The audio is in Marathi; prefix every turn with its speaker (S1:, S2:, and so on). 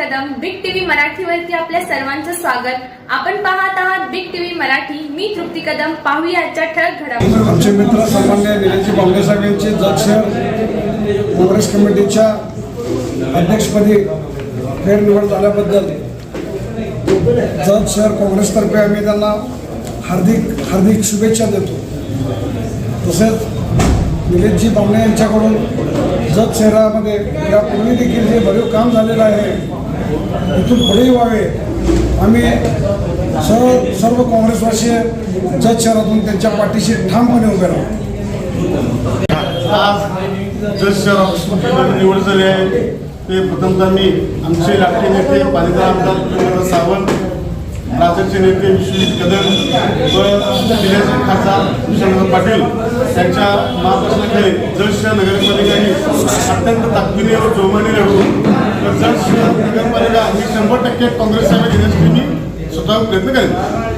S1: मराठीवरती आपल्या सर्वांचं स्वागत. आपण पाहत आहात बिग टीव्ही मराठी. मी तृप्ती कदम. पाहूया आजच्या ठळक घडामोडी.
S2: आमचे मित्र सन्मान्य निलेशजी बांबे साहेब यांचे जत शहर काँग्रेस कमिटीच्या अध्यक्षपदी फेरनिवड झाल्याबद्दल जत शहर काँग्रेसतर्फे आम्ही त्यांना हार्दिक हार्दिक शुभेच्छा देतो. तसेच निलेशजी बामणे यांच्याकडून जत शहरामध्ये यापूर्वी देखील जे भरीव काम झालेलं आहे इथून पुढेही व्हावे आम्ही सर्व सर्व काँग्रेसवासी जत शहरातून त्यांच्या पाठीशी ठामपणे उभे राहू.
S3: आज जत शहरात निवड झाली आहे ते प्रथमतः मी आमचे लाटके नेते पालिका आमदार सावंत राज्याचे नेते विश्वजित कदम व जिल्ह्याचे खासदार विश्वनाथ पाटील यांच्या मार्गदर्शनाखाली जत शहर नगरपालिकांनी अत्यंत ताकदीने व जोमाने लढून तर जज शहर नगरपालिका ही शंभर टक्के काँग्रेस साहेब घेण्यासाठी मी स्वतः प्रयत्न करेन